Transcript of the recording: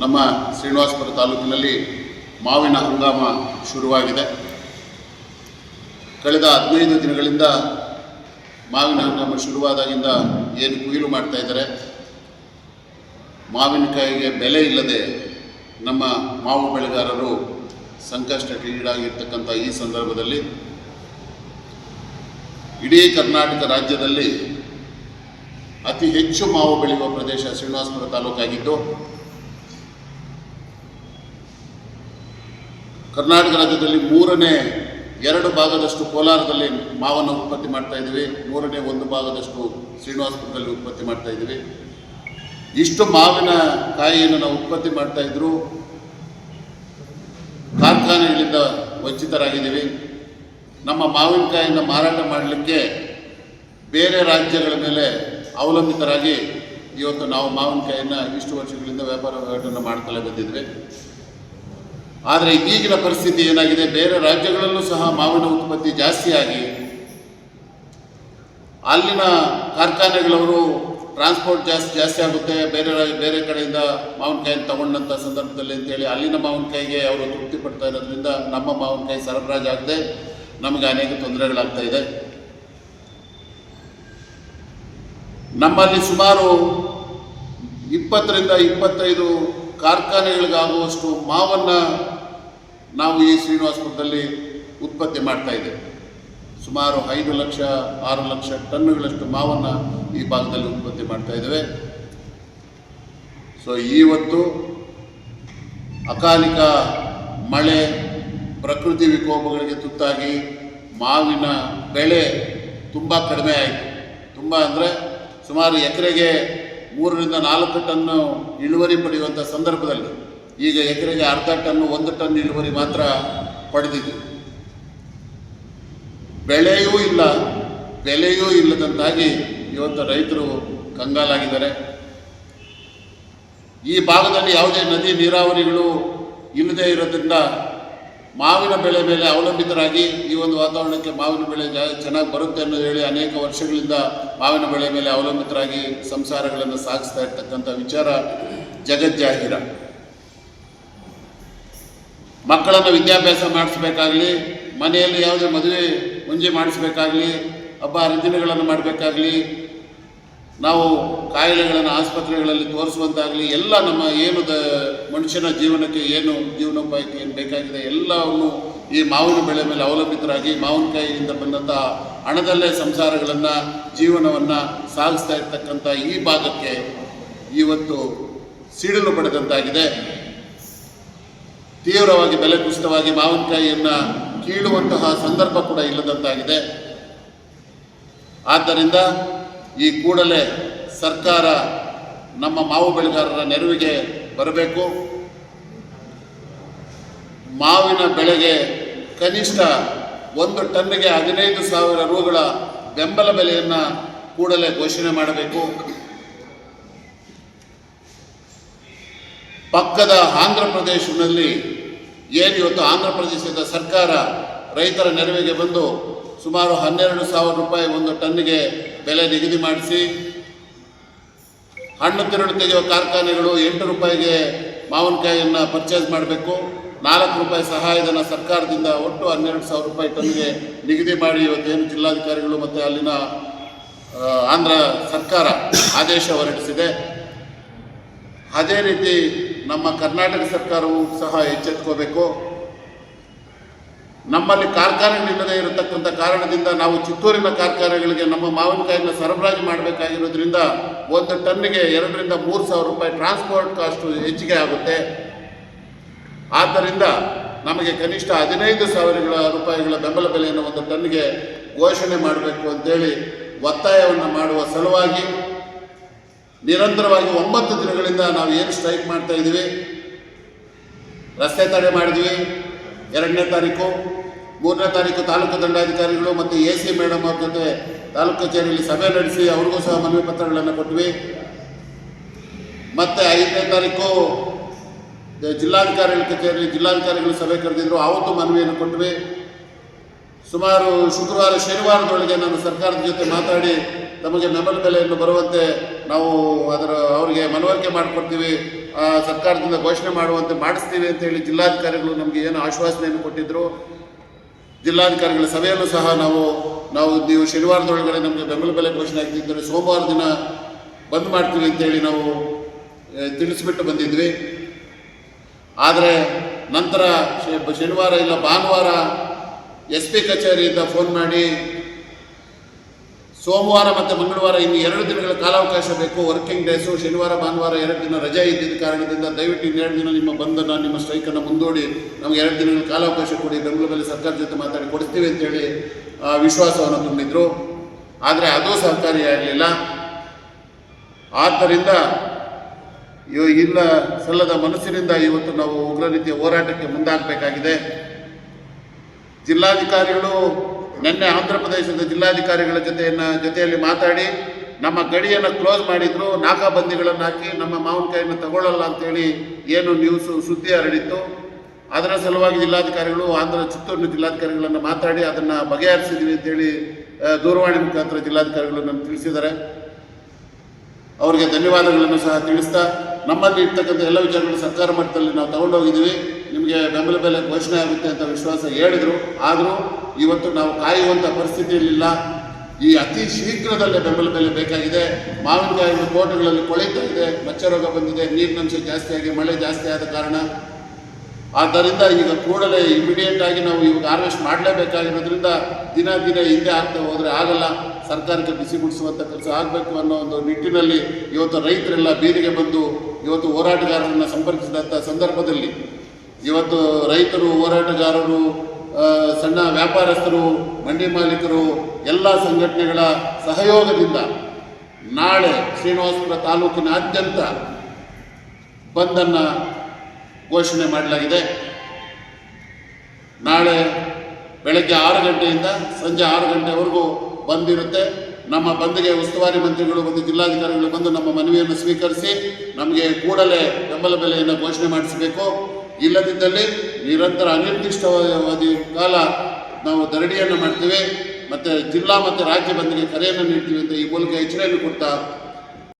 ನಮ್ಮ ಶ್ರೀನಿವಾಸಪುರ ತಾಲೂಕಿನಲ್ಲಿ ಮಾವಿನ ಹಂಗಾಮ ಶುರುವಾಗಿದೆ. ಕಳೆದ ಹದಿನೈದು ದಿನಗಳಿಂದ ಮಾವಿನ ಹಂಗಾಮ ಶುರುವಾದಾಗಿಂದ ಏನು ಕುಯಿಲು ಮಾಡ್ತಾ ಇದ್ದಾರೆ. ಮಾವಿನಕಾಯಿಗೆ ಬೆಲೆ ಇಲ್ಲದೆ ನಮ್ಮ ಮಾವು ಬೆಳೆಗಾರರು ಸಂಕಷ್ಟಕ್ಕೆ ಈಡಾಗಿರ್ತಕ್ಕಂಥ ಈ ಸಂದರ್ಭದಲ್ಲಿ ಇಡೀ ಕರ್ನಾಟಕ ರಾಜ್ಯದಲ್ಲಿ ಅತಿ ಹೆಚ್ಚು ಮಾವು ಬೆಳೆಯುವ ಪ್ರದೇಶ ಶ್ರೀನಿವಾಸಪುರ ತಾಲೂಕಾಗಿದ್ದು ಕರ್ನಾಟಕ ರಾಜ್ಯದಲ್ಲಿ ಮೂರನೇ ಎರಡು ಭಾಗದಷ್ಟು ಕೋಲಾರದಲ್ಲಿ ಮಾವನ್ನು ಉತ್ಪತ್ತಿ ಮಾಡ್ತಾ ಇದ್ದೀವಿ. ಮೂರನೇ ಒಂದು ಭಾಗದಷ್ಟು ಶ್ರೀನಿವಾಸಪುರದಲ್ಲಿ ಉತ್ಪತ್ತಿ ಮಾಡ್ತಾ ಇದ್ದೀವಿ. ಇಷ್ಟು ಮಾವಿನ ಕಾಯಿಯನ್ನು ನಾವು ಉತ್ಪತ್ತಿ ಮಾಡ್ತಾ ಇದ್ರು ಕಾರ್ಖಾನೆಗಳಿಂದ ವಂಚಿತರಾಗಿದ್ದೀವಿ. ನಮ್ಮ ಮಾವಿನಕಾಯಿಯನ್ನು ಮಾರಾಟ ಮಾಡಲಿಕ್ಕೆ ಬೇರೆ ರಾಜ್ಯಗಳ ಮೇಲೆ ಅವಲಂಬಿತರಾಗಿ ಇವತ್ತು ನಾವು ಮಾವಿನಕಾಯಿಯನ್ನು ಇಷ್ಟು ವರ್ಷಗಳಿಂದ ವ್ಯಾಪಾರ ವಹಿವಾಟನ್ನು ಮಾಡ್ತಲೇ ಬಂದಿದ್ವಿ ಆದರೆ ಈಗಿನ ಪರಿಸ್ಥಿತಿ ಏನಾಗಿದೆ? ಬೇರೆ ರಾಜ್ಯಗಳಲ್ಲೂ ಸಹ ಮಾವಿನ ಉತ್ಪತ್ತಿ ಜಾಸ್ತಿಯಾಗಿ ಅಲ್ಲಿನ ಕಾರ್ಖಾನೆಗಳವರು ಟ್ರಾನ್ಸ್ಪೋರ್ಟ್ ಜಾಸ್ತಿ ಜಾಸ್ತಿ ಆಗುತ್ತೆ. ಬೇರೆ ಬೇರೆ ಕಡೆಯಿಂದ ಮಾವಿನಕಾಯಿನ ತಗೊಂಡಂಥ ಸಂದರ್ಭದಲ್ಲಿ ಅಂತೇಳಿ ಅಲ್ಲಿನ ಮಾವಿನಕಾಯಿಗೆ ಅವರು ತೃಪ್ತಿ ಪಡ್ತಾ ಇರೋದ್ರಿಂದ ನಮ್ಮ ಮಾವಿನಕಾಯಿ ಸರಬರಾಜು ಆಗದೆ ನಮಗೆ ಅನೇಕ ತೊಂದರೆಗಳಾಗ್ತಾ ಇದೆ. ನಮ್ಮಲ್ಲಿ ಸುಮಾರು ಇಪ್ಪತ್ತರಿಂದ ಇಪ್ಪತ್ತೈದು ಕಾರ್ಖಾನೆಗಳಿಗಾಗುವಷ್ಟು ಮಾವನ್ನು ನಾವು ಈ ಶ್ರೀನಿವಾಸಪುರದಲ್ಲಿ ಉತ್ಪತ್ತಿ ಮಾಡ್ತಾ ಇದ್ದೇವೆ. ಸುಮಾರು ಐದು ಲಕ್ಷ, ಆರು ಲಕ್ಷ ಟನ್ನುಗಳಷ್ಟು ಮಾವನ್ನು ಈ ಭಾಗದಲ್ಲಿ ಉತ್ಪತ್ತಿ ಮಾಡ್ತಾ ಇದ್ದೇವೆ. ಸೊ ಇವತ್ತು ಅಕಾಲಿಕ ಮಳೆ, ಪ್ರಕೃತಿ ವಿಕೋಪಗಳಿಗೆ ತುತ್ತಾಗಿ ಮಾವಿನ ಬೆಳೆ ತುಂಬ ಕಡಿಮೆ ಆಯಿತು. ತುಂಬ ಅಂದರೆ ಸುಮಾರು ಎಕರೆಗೆ ಮೂರರಿಂದ ನಾಲ್ಕು ಟನ್ನು ಇಳುವರಿ ಪಡೆಯುವಂಥ ಸಂದರ್ಭದಲ್ಲಿ ಈಗ ಎಕರೆಗೆ ಅರ್ಧ ಟನ್ನು, ಒಂದು ಟನ್ ಇಳುವರಿ ಮಾತ್ರ ಪಡೆದಿದೆ. ಬೆಳೆಯೂ ಇಲ್ಲ, ಬೆಲೆಯೂ ಇಲ್ಲದಂತಾಗಿ ಇವತ್ತು ರೈತರು ಕಂಗಾಲಾಗಿದ್ದಾರೆ. ಈ ಭಾಗದಲ್ಲಿ ಯಾವುದೇ ನದಿ ನೀರಾವರಿಗಳು ಇಲ್ಲದೇ ಇರೋದ್ರಿಂದ ಮಾವಿನ ಬೆಳೆ ಮೇಲೆ ಅವಲಂಬಿತರಾಗಿ ಈ ಒಂದು ವಾತಾವರಣಕ್ಕೆ ಮಾವಿನ ಬೆಳೆ ಚೆನ್ನಾಗಿ ಬರುತ್ತೆ ಅನ್ನೋದು ಹೇಳಿ ಅನೇಕ ವರ್ಷಗಳಿಂದ ಮಾವಿನ ಬೆಳೆ ಮೇಲೆ ಅವಲಂಬಿತರಾಗಿ ಸಂಸಾರಗಳನ್ನು ಸಾಗಿಸ್ತಾ ಇರ್ತಕ್ಕಂಥ ವಿಚಾರ ಜಗಜ್ಜಾಹೀರ. ಮಕ್ಕಳನ್ನು ವಿದ್ಯಾಭ್ಯಾಸ ಮಾಡಿಸ್ಬೇಕಾಗಲಿ, ಮನೆಯಲ್ಲಿ ಯಾವುದೇ ಮದುವೆ ಮುಂಜಿ ಮಾಡಿಸ್ಬೇಕಾಗಲಿ, ಹಬ್ಬ ಹರಿದಿನಗಳನ್ನು ಮಾಡಬೇಕಾಗಲಿ, ನಾವು ಕಾಯಿಲೆಗಳನ್ನು ಆಸ್ಪತ್ರೆಗಳಲ್ಲಿ ತೋರಿಸುವಂತಾಗಲಿ, ಎಲ್ಲ ನಮ್ಮ ಏನು ದ ಮನುಷ್ಯನ ಜೀವನಕ್ಕೆ ಏನು ಜೀವನೋಪಾಯಕ್ಕೆ ಏನು ಬೇಕಾಗಿದೆ, ಎಲ್ಲವನ್ನು ಈ ಮಾವಿನ ಬೆಳೆ ಮೇಲೆ ಅವಲಂಬಿತರಾಗಿ ಮಾವಿನಕಾಯಿಯಿಂದ ಬಂದಂಥ ಹಣದಲ್ಲೇ ಸಂಸಾರಗಳನ್ನು, ಜೀವನವನ್ನು ಸಾಗಿಸ್ತಾ ಇರ್ತಕ್ಕಂಥ ಈ ಭಾಗಕ್ಕೆ ಇವತ್ತು ಸಿಡಿಲು ಪಡೆದಂತಾಗಿದೆ. ತೀವ್ರವಾಗಿ ಬೆಲೆ ಕುಸಿತವಾಗಿ ಮಾವಿನಕಾಯಿಯನ್ನು ಕೀಳುವಂತಹ ಸಂದರ್ಭ ಕೂಡ ಇಲ್ಲದಂತಾಗಿದೆ. ಆದ್ದರಿಂದ ಈ ಕೂಡಲೇ ಸರ್ಕಾರ ನಮ್ಮ ಮಾವು ಬೆಳೆಗಾರರ ನೆರವಿಗೆ ಬರಬೇಕು. ಮಾವಿನ ಬೆಳೆಗೆ ಕನಿಷ್ಠ ಒಂದು ಟನ್ನಿಗೆ ಹದಿನೈದು ಸಾವಿರ ರೂಗಳ ಬೆಂಬಲ ಬೆಲೆಯನ್ನು ಕೂಡಲೇ ಘೋಷಣೆ ಮಾಡಬೇಕು. ಪಕ್ಕದ ಆಂಧ್ರ ಪ್ರದೇಶದಲ್ಲಿ ಏನು ಇವತ್ತು ಆಂಧ್ರ ಪ್ರದೇಶದ ಸರ್ಕಾರ ರೈತರ ನೆರವಿಗೆ ಬಂದು ಸುಮಾರು ಹನ್ನೆರಡು ಸಾವಿರ ರೂಪಾಯಿ ಒಂದು ಟನ್ನಿಗೆ ಬೆಲೆ ನಿಗದಿ ಮಾಡಿಸಿ, ಹಣ್ಣು ತಿರುಳು ತೆಗೆಯುವ ಕಾರ್ಖಾನೆಗಳು ಎಂಟು ರೂಪಾಯಿಗೆ ಮಾವಿನಕಾಯಿಯನ್ನು ಪರ್ಚೇಸ್ ಮಾಡಬೇಕು. ನಾಲ್ಕು ರೂಪಾಯಿ ಸಹಾಯಧನ ಸರ್ಕಾರದಿಂದ ಒಟ್ಟು ಹನ್ನೆರಡು ಸಾವಿರ ರೂಪಾಯಿ ಟನ್ಗೆ ನಿಗದಿ ಮಾಡಿ ಇವತ್ತೇನು ಜಿಲ್ಲಾಧಿಕಾರಿಗಳು ಮತ್ತು ಅಲ್ಲಿನ ಆಂಧ್ರ ಸರ್ಕಾರ ಆದೇಶ ಹೊರಡಿಸಿದೆ. ಅದೇ ರೀತಿ ನಮ್ಮ ಕರ್ನಾಟಕ ಸರ್ಕಾರವು ಸಹ ಎಚ್ಚೆತ್ಕೋಬೇಕು. ನಮ್ಮಲ್ಲಿ ಕಾರ್ಖಾನೆಗಳಿಲ್ಲದೆ ಇರತಕ್ಕಂಥ ಕಾರಣದಿಂದ ನಾವು ಚಿತ್ತೂರಿನ ಕಾರ್ಖಾನೆಗಳಿಗೆ ನಮ್ಮ ಮಾವಿನಕಾಯಿನ ಸರಬರಾಜು ಮಾಡಬೇಕಾಗಿರೋದ್ರಿಂದ ಒಂದು ಟನ್ನಿಗೆ ಎರಡರಿಂದ ಮೂರು ಸಾವಿರ ರೂಪಾಯಿ ಟ್ರಾನ್ಸ್ಪೋರ್ಟ್ ಕಾಸ್ಟು ಹೆಚ್ಚಿಗೆ ಆಗುತ್ತೆ. ಆದ್ದರಿಂದ ನಮಗೆ ಕನಿಷ್ಠ ಹದಿನೈದು ಸಾವಿರಗಳ ರೂಪಾಯಿಗಳ ಬೆಂಬಲ ಬೆಲೆಯನ್ನು ಒಂದು ಟನ್ನಿಗೆ ಘೋಷಣೆ ಮಾಡಬೇಕು ಅಂತೇಳಿ ಒತ್ತಾಯವನ್ನು ಮಾಡುವ ಸಲುವಾಗಿ ನಿರಂತರವಾಗಿ ಒಂಬತ್ತು ದಿನಗಳಿಂದ ನಾವು ಏನು ಸ್ಟ್ರೈಕ್ ಮಾಡ್ತಾ ಇದ್ದೀವಿ? ರಸ್ತೆ ತಡೆ ಮಾಡಿದ್ವಿ. ಎರಡನೇ ತಾರೀಕು, ಮೂರನೇ ತಾರೀಕು ತಾಲೂಕು ದಂಡಾಧಿಕಾರಿಗಳು ಮತ್ತು ಎ ಸಿ ಮೇಡಮ್ ಅವ್ರ ಜೊತೆ ತಾಲೂಕು ಕಚೇರಿಯಲ್ಲಿ ಸಭೆ ನಡೆಸಿ ಅವ್ರಿಗೂ ಸಹ ಮನವಿ ಪತ್ರಗಳನ್ನು ಕೊಟ್ವಿ. ಮತ್ತು ಐದನೇ ತಾರೀಕು ಜಿಲ್ಲಾಧಿಕಾರಿಗಳ ಕಚೇರಿ, ಜಿಲ್ಲಾಧಿಕಾರಿಗಳು ಸಭೆ ಕರೆದಿದ್ರು. ಆವತ್ತು ಮನವಿಯನ್ನು ಕೊಟ್ವಿ. ಸುಮಾರು ಶುಕ್ರವಾರ, ಶನಿವಾರದೊಳಗೆ ನಾನು ಸರ್ಕಾರದ ಜೊತೆ ಮಾತಾಡಿ ತಮಗೆ ಬೆಂಬಲ ಬೆಲೆಯನ್ನು ಬರುವಂತೆ ನಾವು ಅದರ ಅವರಿಗೆ ಮನವರಿಕೆ ಮಾಡಿಕೊಡ್ತೀವಿ. ಸರ್ಕಾರದಿಂದ ಘೋಷಣೆ ಮಾಡುವಂತೆ ಮಾಡಿಸ್ತೀವಿ ಅಂತ ಹೇಳಿ ಜಿಲ್ಲಾಧಿಕಾರಿಗಳು ನಮಗೆ ಏನು ಆಶ್ವಾಸನೆಯನ್ನು ಕೊಟ್ಟಿದ್ದರು ಜಿಲ್ಲಾಧಿಕಾರಿಗಳ ಸಭೆಯನ್ನು ಸಹ ನಾವು ನಾವು ನೀವು ಶನಿವಾರದೊಳಗಡೆ ನಮಗೆ ಬೆಂಬಲ ಬೆಲೆ ಘೋಷಣೆ ಆಗ್ತಿದ್ದರೆ ಸೋಮವಾರ ದಿನ ಬಂದ್ ಮಾಡ್ತೀವಿ ಅಂತೇಳಿ ನಾವು ತಿಳಿಸ್ಬಿಟ್ಟು ಬಂದಿದ್ವಿ. ಆದರೆ ನಂತರ ಶನಿವಾರ ಇಲ್ಲ ಭಾನುವಾರ ಎಸ್ ಪಿ ಕಚೇರಿಯಿಂದ ಫೋನ್ ಮಾಡಿ ಸೋಮವಾರ ಮತ್ತು ಮಂಗಳವಾರ ಇನ್ನು ಎರಡು ದಿನಗಳ ಕಾಲಾವಕಾಶ ಬೇಕು. ವರ್ಕಿಂಗ್ ಡೇಸು ಶನಿವಾರ, ಭಾನುವಾರ ಎರಡು ದಿನ ರಜೆ ಇದ್ದಿದ್ದ ಕಾರಣದಿಂದ ದಯವಿಟ್ಟು ಇನ್ನೆರಡು ದಿನ ನಿಮ್ಮ ಬಂಧನ, ನಿಮ್ಮ ಸ್ಟ್ರೈಕನ್ನು ಮುಂದೂಡಿ. ನಮಗೆ ಎರಡು ದಿನಗಳ ಕಾಲಾವಕಾಶ ಕೊಡಿ. ಬೆಂಗಳೂರಲ್ಲಿ ಸರ್ಕಾರ ಜೊತೆ ಮಾತಾಡಿ ಕೊಡ್ತೀವಿ ಅಂತೇಳಿ ವಿಶ್ವಾಸವನ್ನು ತುಂಬಿದ್ರು. ಆದರೆ ಅದು ಸಹಕಾರಿಯಾಗಲಿಲ್ಲ ಆದ್ದರಿಂದ ಇಲ್ಲ ಸಲ್ಲದ ಮನಸ್ಸಿನಿಂದ ಇವತ್ತು ನಾವು ಉಗ್ರ ರೀತಿಯ ಹೋರಾಟಕ್ಕೆ ಮುಂದಾಗಬೇಕಾಗಿದೆ. ಜಿಲ್ಲಾಧಿಕಾರಿಗಳು ನಿನ್ನೆ ಆಂಧ್ರ ಪ್ರದೇಶದ ಜಿಲ್ಲಾಧಿಕಾರಿಗಳ ಜೊತೆಯನ್ನ ಜೊತೆಯಲ್ಲಿ ಮಾತಾಡಿ ನಮ್ಮ ಗಡಿಯನ್ನು ಕ್ಲೋಸ್ ಮಾಡಿದ್ರು ನಾಕಾಬಂದಿಗಳನ್ನು ಹಾಕಿ ನಮ್ಮ ಮಾವಿನಕಾಯಿಯನ್ನು ತಗೊಳ್ಳಲ್ಲ ಅಂತೇಳಿ ಏನು ನ್ಯೂಸ್ ಸುದ್ದಿ ಹರಡಿತ್ತು ಅದರ ಸಲುವಾಗಿ ಜಿಲ್ಲಾಧಿಕಾರಿಗಳು ಆಂಧ್ರ ಚಿತ್ತೂರಿನ ಜಿಲ್ಲಾಧಿಕಾರಿಗಳನ್ನು ಮಾತಾಡಿ ಅದನ್ನು ಬಗೆಹರಿಸಿದ್ವಿ ಅಂತೇಳಿ ದೂರವಾಣಿ ಮುಖಾಂತರ ಜಿಲ್ಲಾಧಿಕಾರಿಗಳು ನಮ್ಗೆ ತಿಳಿಸಿದ್ದಾರೆ. ಅವರಿಗೆ ಧನ್ಯವಾದಗಳನ್ನು ಸಹ ತಿಳಿಸ್ತಾ, ನಮ್ಮಲ್ಲಿ ಇರ್ತಕ್ಕಂಥ ಎಲ್ಲ ವಿಚಾರಗಳು ಸರ್ಕಾರ ಮಟ್ಟದಲ್ಲಿ ನಾವು ತಗೊಂಡೋಗಿದ್ದೀವಿ. ನಿಮಗೆ ಬೆಂಬಲ ಬೆಲೆ ಘೋಷಣೆ ಆಗುತ್ತೆ ಅಂತ ವಿಶ್ವಾಸ ಹೇಳಿದರು. ಆದರೂ ಇವತ್ತು ನಾವು ಕಾಯುವಂಥ ಪರಿಸ್ಥಿತಿಯಲ್ಲಿಲ್ಲ. ಈ ಅತಿ ಶೀಘ್ರದಲ್ಲೇ ಬೆಂಬಲ ಬೆಲೆ ಬೇಕಾಗಿದೆ. ಮಾವಿನಕಾಯಿ ತೋಟಗಳಲ್ಲಿ ಕೊಳೆತಾ ಇದೆ. ಮಚ್ಚರೋಗ ಬಂದಿದೆ. ನೀರಿನಂಶ ಜಾಸ್ತಿಯಾಗಿ ಮಳೆ ಜಾಸ್ತಿ ಆದ ಕಾರಣ. ಆದ್ದರಿಂದ ಈಗ ಕೂಡಲೇ ಇಮಿಡಿಯೇಟ್ ಆಗಿ ನಾವು ಇವಾಗ ಹಾರ್ವೆಸ್ಟ್ ಮಾಡಲೇಬೇಕಾಗಿರೋದ್ರಿಂದ ದಿನ ದಿನ ಹಿಂದೆ ಆಗ್ತಾ ಹೋದರೆ ಆಗಲ್ಲ. ಸರ್ಕಾರಕ್ಕೆ ಬಿಸಿ ಬಿಡಿಸುವಂಥ ಕೆಲಸ ಆಗಬೇಕು ಅನ್ನೋ ಒಂದು ನಿಟ್ಟಿನಲ್ಲಿ ಇವತ್ತು ರೈತರೆಲ್ಲ ಬೀದಿಗೆ ಬಂದು ಇವತ್ತು ಹೋರಾಟಗಾರರನ್ನು ಸಂಪರ್ಕಿಸಿದಂಥ ಸಂದರ್ಭದಲ್ಲಿ ಇವತ್ತು ರೈತರು, ಹೋರಾಟಗಾರರು ಸಣ್ಣ ವ್ಯಾಪಾರಸ್ಥರು, ಮಂಡಿ ಮಾಲೀಕರು, ಎಲ್ಲ ಸಂಘಟನೆಗಳ ಸಹಯೋಗದಿಂದ ನಾಳೆ ಶ್ರೀನಿವಾಸಪುರ ತಾಲೂಕಿನಾದ್ಯಂತ ಬಂದನ್ನು ಘೋಷಣೆ ಮಾಡಲಾಗಿದೆ. ನಾಳೆ ಬೆಳಗ್ಗೆ ಆರು ಗಂಟೆಯಿಂದ ಸಂಜೆ ಆರು ಗಂಟೆವರೆಗೂ ಬಂದಿರುತ್ತೆ. ನಮ್ಮ ಬಂದಿಗೆ ಉಸ್ತುವಾರಿ ಮಂತ್ರಿಗಳು ಬಂದು, ಜಿಲ್ಲಾಧಿಕಾರಿಗಳು ಬಂದು ನಮ್ಮ ಮನವಿಯನ್ನು ಸ್ವೀಕರಿಸಿ ನಮಗೆ ಕೂಡಲೇ ಬೆಂಬಲ ಬೆಲೆಯನ್ನು ಘೋಷಣೆ ಮಾಡಿಸಬೇಕು. ಇಲ್ಲದಿದ್ದಲ್ಲಿ ನಿರಂತರ ಅನಿರ್ದಿಷ್ಟವಾದಿ ಕಾಲ ನಾವು ಧರಣಿಯನ್ನು ಮಾಡ್ತೇವೆ. ಮತ್ತು ಜಿಲ್ಲಾ ಮತ್ತು ರಾಜ್ಯ ಬಂದಿಗೆ ಕರೆಯನ್ನು ನೀಡ್ತೀವಿ ಅಂತ ಈ ಮೂಲಕ ಎಚ್ಚರಿಕೆಯನ್ನು ಕೊಡ್ತಾ